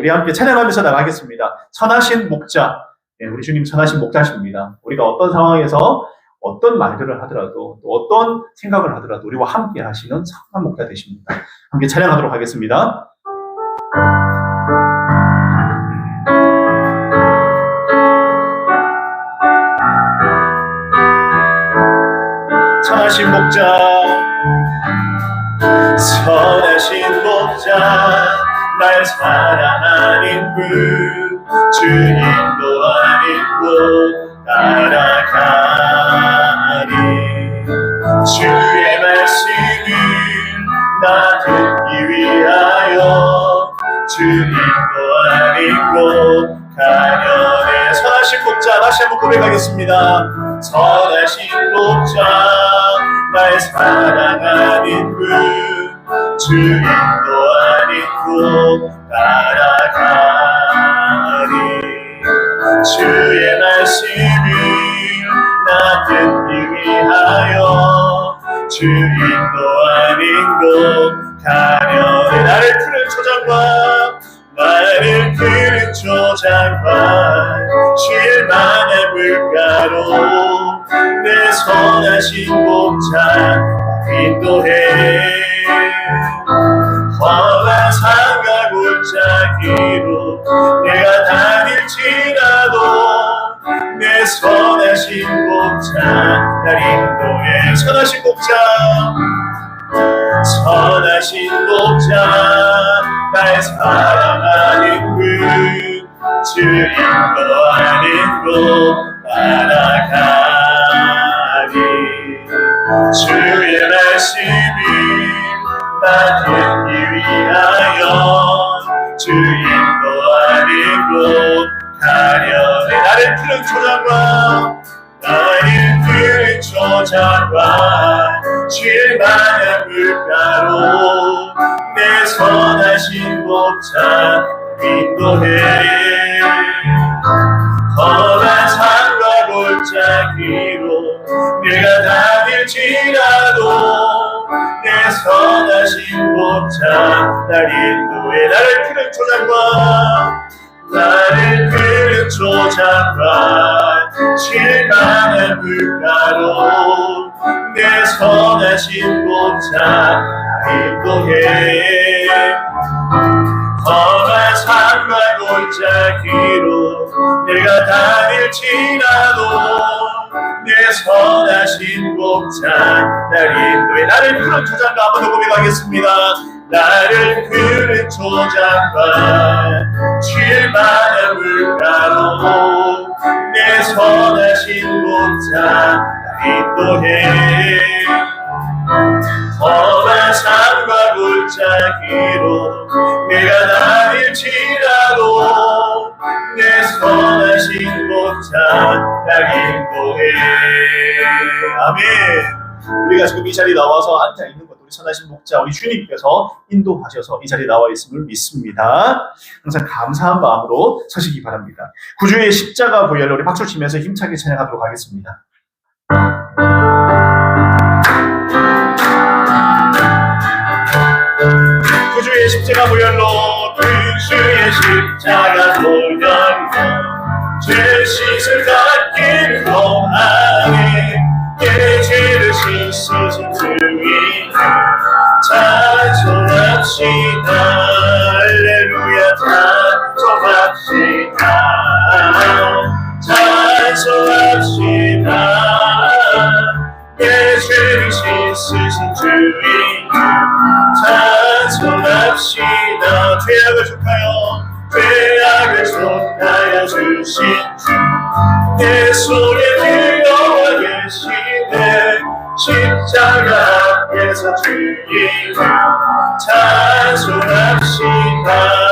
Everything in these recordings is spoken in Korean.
우리 함께 찬양하면서 나가겠습니다. 선하신 목자, 예, 우리 주님 선하신 목자십니다. 우리가 어떤 상황에서 어떤 말들을 하더라도 또 어떤 생각을 하더라도 우리와 함께 하시는 선한 목자 되십니다. 함께 찬양하도록 하겠습니다. 선하신 목자 선하신 목자 날 사랑하는 그주 인도하는 곳 따라가리. 주의 말씀을 나 듣기 위하여 주 인도하는 곳 가련해 선하신 목자 다시 한번 고백하겠습니다. 선하신 목자 날 사랑하는 그 주 인도하는 곳 따라가리. 주의 말씀을 나 듣기 위하여 주 인도하는 곳 가련해 나를 푸른 초장과 나를 푸른 초장과 쉴만한 물가로 내 선하신 목자 인도해 골짜기로 내가 다닐지라도 내 선하신 목자 날 인도해. 선하신 목자 선하신 목자 날 사랑하는 그주 인도하는 곳 따라가리. 주의 말씀을 나 듣기 위하여 푸른 초장과 나를 푸른 초장과 쉴만한 물가로 내 선하신 목자 인도해. 험한 산과 골짜기로 내가 다닐지라도 내 선하신 목자 날 인도해. 나를 푸른 초장과 나를 푸른 초장과 쉴만한 물가로 내 선하신 날 인도해. 험한 산과 골짜기로 내가 다닐지라도 내 선하신 목자 날 인도해. 나를 초장과 한번 더 고백하겠습니다 나를 푸른 초장과 쉴만한 물가로 내 선하신 목자 날 인도해. 험한 산과 골짜기로 내가 다닐지라도 내 선하신 목자 날 인도해. 아멘. 우리가 지금 이 자리에 나와서 앉아 있는 것 우리 선하신 목자 우리 주님께서 인도하셔서 이 자리에 나와 있음을 믿습니다. 항상 감사한 마음으로 서시기 바랍니다. 구주의 십자가 보혈로 우리 박수 치면서 힘차게 찬양하도록 하겠습니다. 구주의 십자가 보혈로 구주의 십자가 보혈로 죄 씻을 갓길 죄악을 족하여 죄악을 족하여 주신 주내 손에 들어와 계시네. 십자가 앞에서 주님 찬송합시다 찬송합시다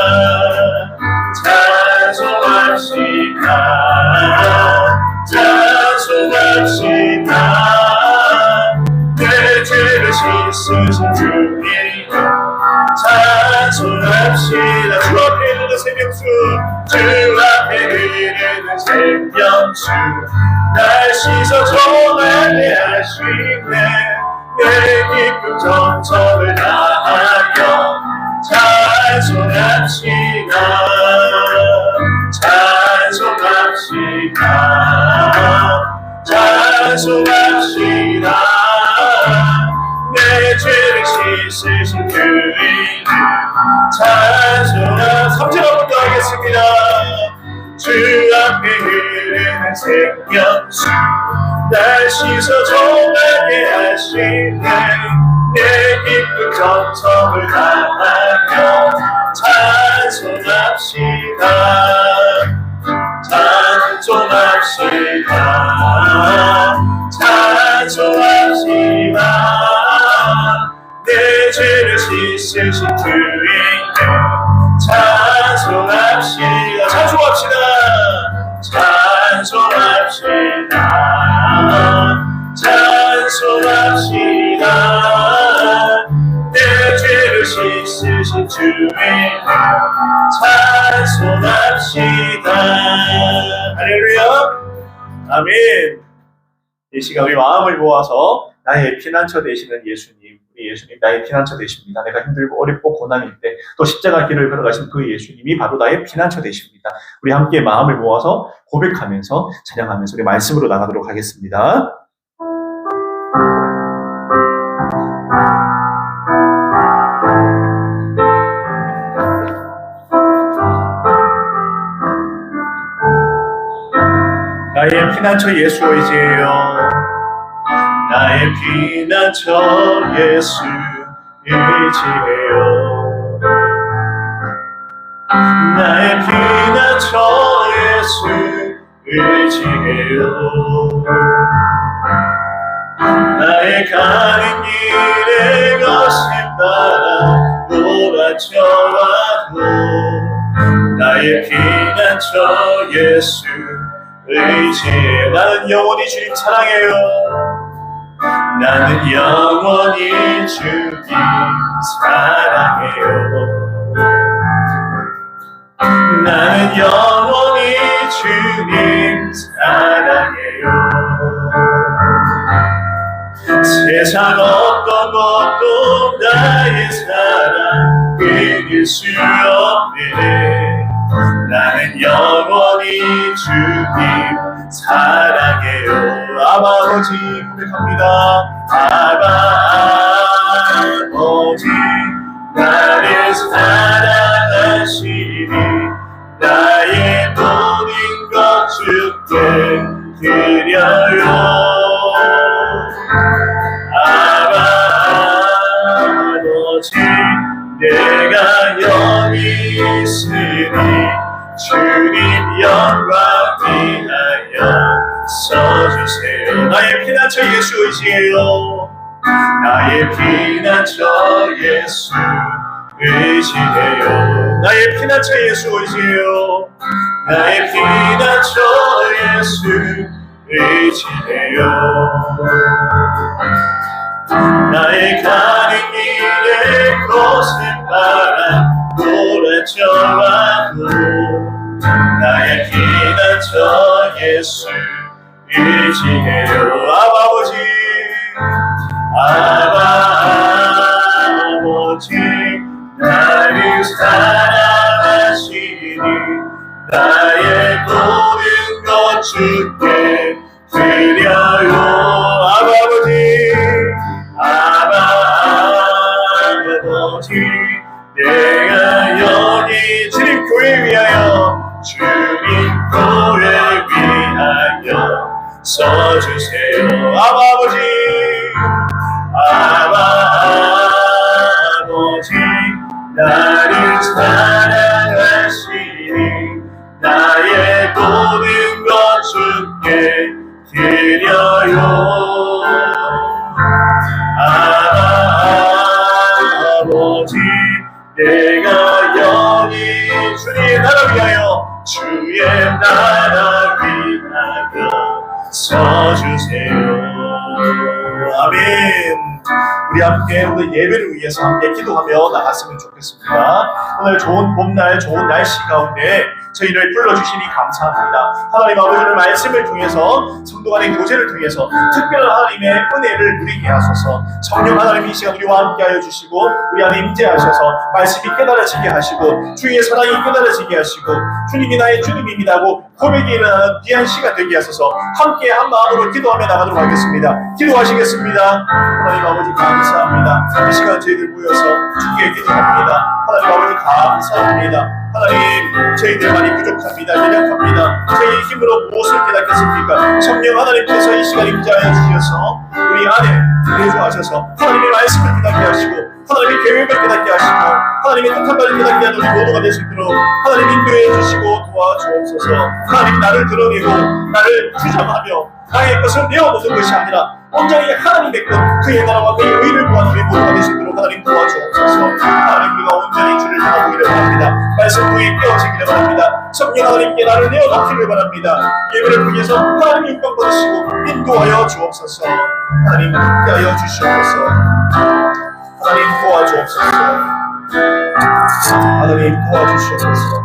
주주 앞에 흐르는 생명수 날 씻어 정하게 하시네 내 깊은 정처를 다하여 찬송합시다 찬송합시다 찬송합시다 내 죄를 씻으신 그 이름 하겠습니다. 주 앞에 흐르는 생명수 날 씻어 정하게 하시네. 내 기쁜 정성을 다하며 찬송합시다. 찬송합시다. 찬송합시다. 내 죄를 씻으신 주 주인께 찬송합시다. 할렐루야. 아멘. 이 시간 우리 마음을 모아서 나의 피난처 되시는 예수님 우리 예수님 나의 피난처 되십니다. 내가 힘들고 어렵고 고난일 때또 십자가 길을 걸어가신 그 예수님이 바로 나의 피난처 되십니다. 우리 함께 마음을 모아서 고백하면서 찬양하면서 우리 말씀으로 나가도록 하겠습니다 나의 피난처 예수 의지예요. 나의 피난처 예수 의지예요. 나의 피난처 예수 의지해요. 나의 가는 길에 거센 바람 몰아쳐와도 나의 피난처 예수 의지해 나는 영원히 주님 사랑해요. 나는 영원히 주님 사랑해요. 나는 영원히 주님 사랑해요. 세상 어떤 것도 나의 사랑 이길 수 없네 나는 영원히 주님 사랑해요. 아버지 고백합니다. 아바 주님 영광 위하여 써주세요. 나의 피난처 예수 의지해요 나의 피난처 예수 의지해요. 나의 피난처 예수 의지해요 나의 피난처 예수 의지해요. 나의 가는 길에 거센 바람 몰아쳐와도 나의 피난처 예수 의지해요 아버지 아바 아버지 나를 사랑하시니 나의 모든 것 주께 써주세요. 아버지. 아버지 나를 사랑하시니 나의 모든 것 주께 드려요. 아버지 내 우리 함께 오늘 예배를 위해서 함께 기도하며 나갔으면 좋겠습니다. 오늘 좋은 봄날 좋은 날씨 가운데 저희를 불러주시니 감사합니다. 하나님 아버지의 말씀을 통해서 성도 간의 교제를 통해서 특별한 하나님의 은혜를 누리게 하소서 성령 하나님 이 시간 우리와 함께하여 주시고 우리 안에 임재하셔서 말씀이 깨달아지게 하시고 주의 사랑이 깨달아지게 하시고 주님이 나의 주님입니다고 고백이 일어나는 귀한 시간 되게 하소서 함께 한 마음으로 기도하며 나가도록 하겠습니다. 기도하시겠습니다. 하나님 아버지 감사합니다. 이 시간 저희들 모여서 주께 기도합니다. 하나님 아버지 감사합니다. 하나님 저희들 많이 부족합니다. 연약합니다. 저희 힘으로 무엇을 깨닫겠습니까? 성령 하나님께서 이 시간 임재하여 주셔서 우리 안에 내주하셔서 하나님의 말씀을 깨닫게 하시고 하나님의 계획을 깨닫게 하시고 하나님의 뜻한 바를 깨닫게 하는 우리 모두가 될 수 있도록 하나님 인도해 주시고 도와주옵소서 하나님 나를 드러내고 나를 주장하며 나의 것을 내어놓는 것이 아니라 온전히 하나님의 것 그의 나라와 그의 의를 구하는 우리 모두가 될 수 있도록 하나님 도와주옵소서. 하나님 우리가 온전히 주를 향하기를 바랍니다. 말씀 후에 깨어지기를 바랍니다. 성령 하나님께 나를 내어놓기를 바랍니다. 예배를 통해서 하나님 육광 받으시고 인도하여 주옵소서. 하나님 함께하여 주시옵소서. 하나님 도와주옵소서. 하나님 도와주시옵소서